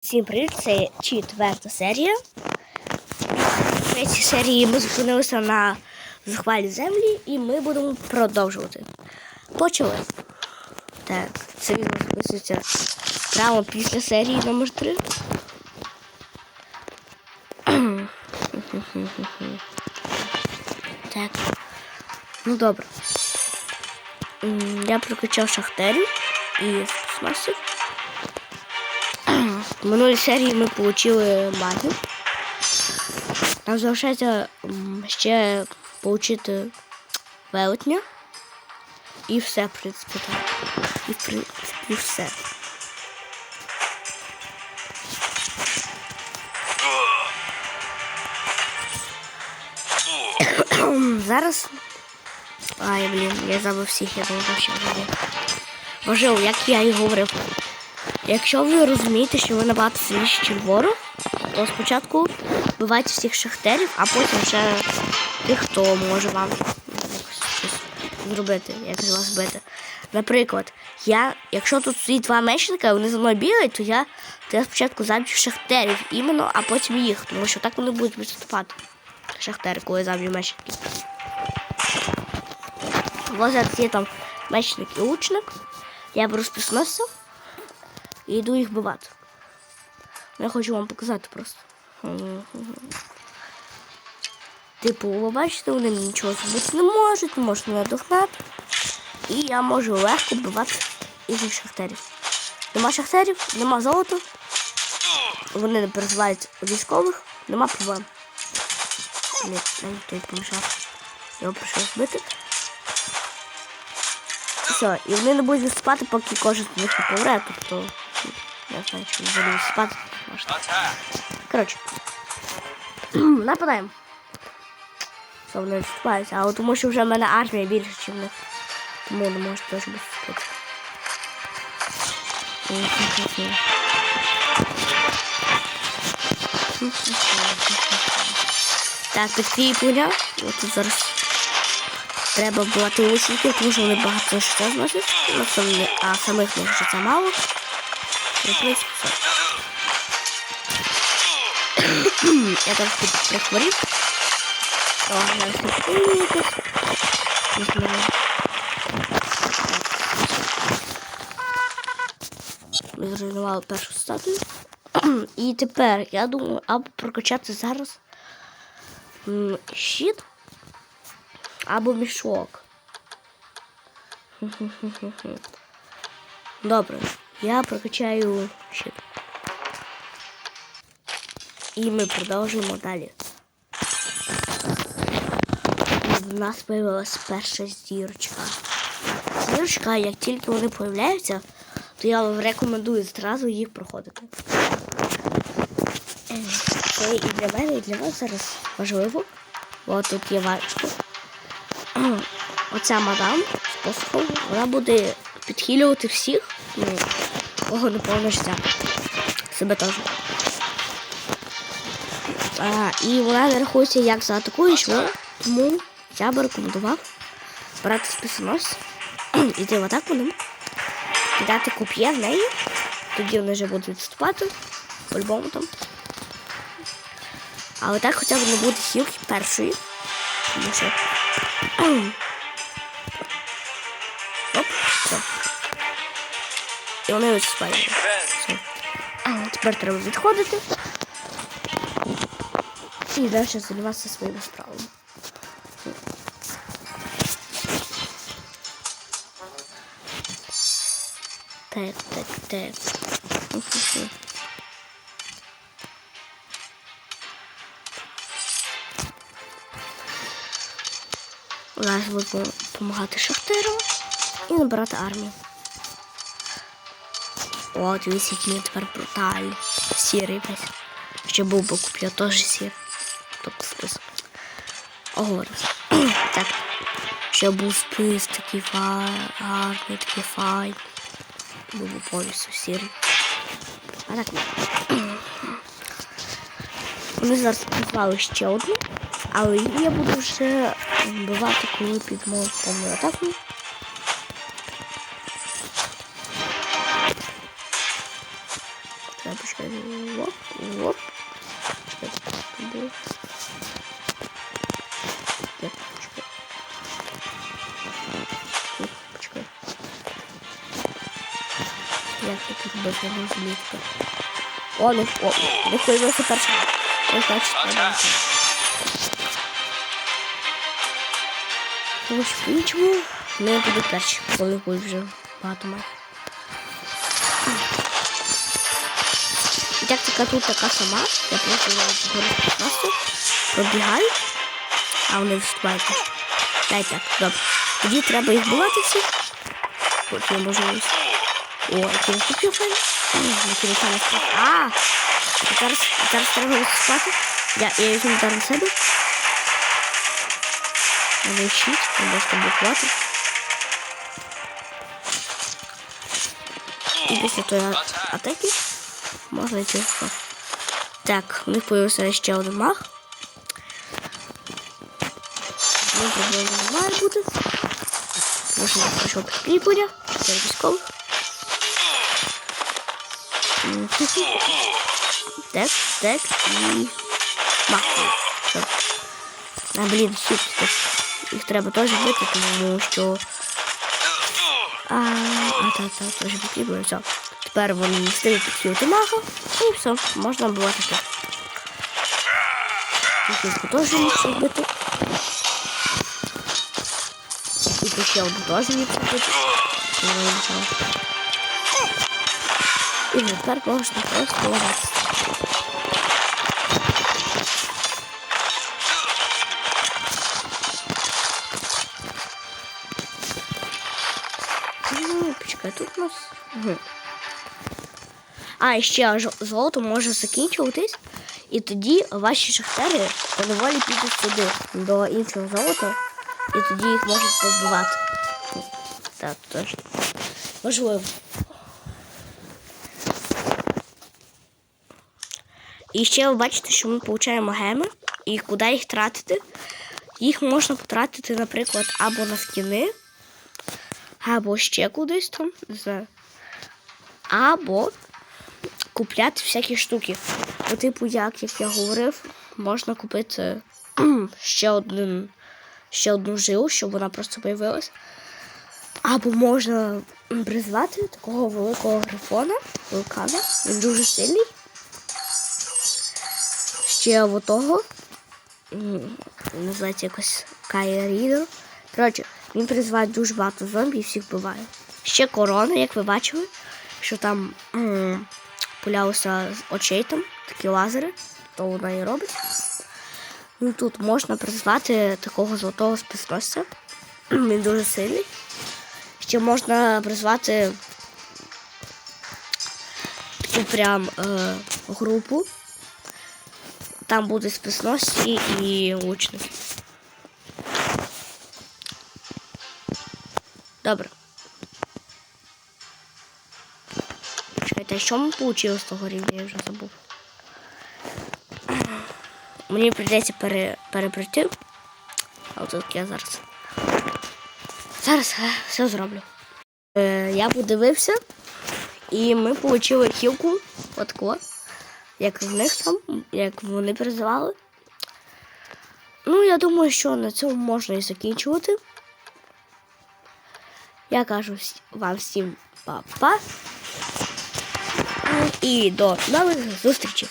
Всім привіт, це четверта серія. В третій серії ми зупинилися на захвалі землі і ми будемо продовжувати. Почали. Так, це відео записується прямо після серії номер 3. Так. Ну добре. Я прокачав шахтерів і спецмасів. В минулій серії ми отримали магію. Нам залишається ще отримати велетня. І все, в принципі, так. І, в принципі, все. Зараз. Ай, блін, я забув всіх, я думав, що. Боже, як я і говорив. Якщо ви розумієте, що ви набагато сильніші, ніж ворог, то спочатку вбивайте всіх шахтерів, а потім ще тих, хто може вам щось зробити, як з вас бити. Наприклад, я, якщо тут стоїть два мечника, вони за мною бігають, то я, то я спочатку заб'ю шахтерів іменно, а потім їх, тому що так вони будуть виступати. Шахтери, коли заб'ю мечників. Ось є там мечник і лучник. Я беру спісносців і йду їх вбивати. Я хочу вам показати просто. Типу, ви бачите, вони нічого зробити не можуть, мене догнати. І я можу легко вбивати інших шахтерів. Нема шахтерів, нема золота. Вони не перезивають військових, нема проблем. Ні, навіть той помішав. Його прийшов збити. Все, і вони не будуть виступати, поки кожен з них не помре, тобто. Я знаю, що не буду виступати. Можна. Коротше. Нападаємо. Все, вони виступаються, але тому що вже в мене армія більше, ніж в них. Тому не можуть теж виступити. Так, такий пуля. От тут зараз треба бувати лучників, тому що вони багато життя зносять. Ну, а самих них життя мало. Я там прихворів. О, якось. Ми зруйнували першу статую. І тепер, я думаю, або прокачати зараз щит, або мішок. Добре, я прокачаю щит. І ми продовжуємо далі. У нас появилась перша зірочка. Зірочка, як тільки вони появляються, то я вам рекомендую зразу їх проходити. Е, Це і для мене, і для вас зараз важливо. От тут є важко. Оця мадам з посохом, вона буде підхилювати всіх, ну, кого не. Себе теж. А, і вона не рахується як за атакуючого, тому я би рекомендував брати списонос, іти в атаку ним, кидати коп'є в неї, тоді вони вже будуть відступати, по-любому там. Але так хоча б не буде хілки першої. Тому що. І вони відступають. Все. Тепер треба відходити. І далі займатися своїми справами. Так, так, так. Зараз буду допомагати шахтерам і набирати армію. О, дивіться, який він тепер брутальний. Сірий весь. Ще був би купив теж сір. Тобто спис. Ого, так. Ще був спис такий гарний, такий файн. Був повністю сірий. А так. Вони зараз позвали ще одну, але я буду вже вбивати, коли підемо в Як, почекай. Тут, почекай. Я тут я не розумію. О, ну, о, не появився перший. Ось значить, треба. Ось по-іншому не буду перший, коли буде вже багато має. І така тут така сама, я просто зараз згору просто пробігаю, а вони виступають. Дай так, добре. Тоді треба їх бувати всіх. От є можливість. О, який він купив файн. Який. А! Зараз, зараз треба їх спати. Я, я візьму удар на себе. Надо щит, можна блокувати. І після тої атаки можна йти в. Так, у них появився ще один маг. Має бути. Можна прийшов підкріплення, чотири військових. М, Так, так, і маг. Все. А, блін, теж. Їх треба теж бити, тому що. А, а та, та, теж потрібно, все. Тепер вони стають підхилити мага, і все, можна бувати тут. Тут теж ліпше вбити. Тут ще одну. Не вирішила. І тепер можна просто ламатися. Ну, тут у нас. Угу. А, і ще золото може закінчуватись, і тоді ваші шахтери поневолі підуть сюди до іншого золота, і тоді їх можуть побивати. Так, точно. Можливо. І ще ви бачите, що ми отримуємо геми, і куди їх тратити? Їх можна потратити, наприклад, або на скіни, або ще кудись там, не знаю. Або купляти всякі штуки. По типу, як, як я говорив, можна купити ще один, ще одну жилу, щоб вона просто появилась. Або можна призвати такого великого грифона, вулкана. Він дуже сильний. Ще отого. м, Називається якось Кай Рідер. Коротше, він призває дуже багато зомбі і всіх вбиває. Ще корона, як ви бачили, що там м, пулялося очей там, такі лазери, то вона і робить. Ну тут можна призвати такого золотого спецносця. Він дуже сильний. Ще можна призвати прям е, групу. Там буде спецносці і лучники. Добре. Чекайте, що ми отримали з того рівня, я вже забув. Мені прийдеться пере, переприйти. А от я зараз. Зараз е, все зроблю. Е, я подивився, і ми отримали кілку отко, як в них там, як вони призивали. Ну, я думаю, що на цьому можна і закінчувати. Я кажу вам всім па-па. І до нових зустрічей.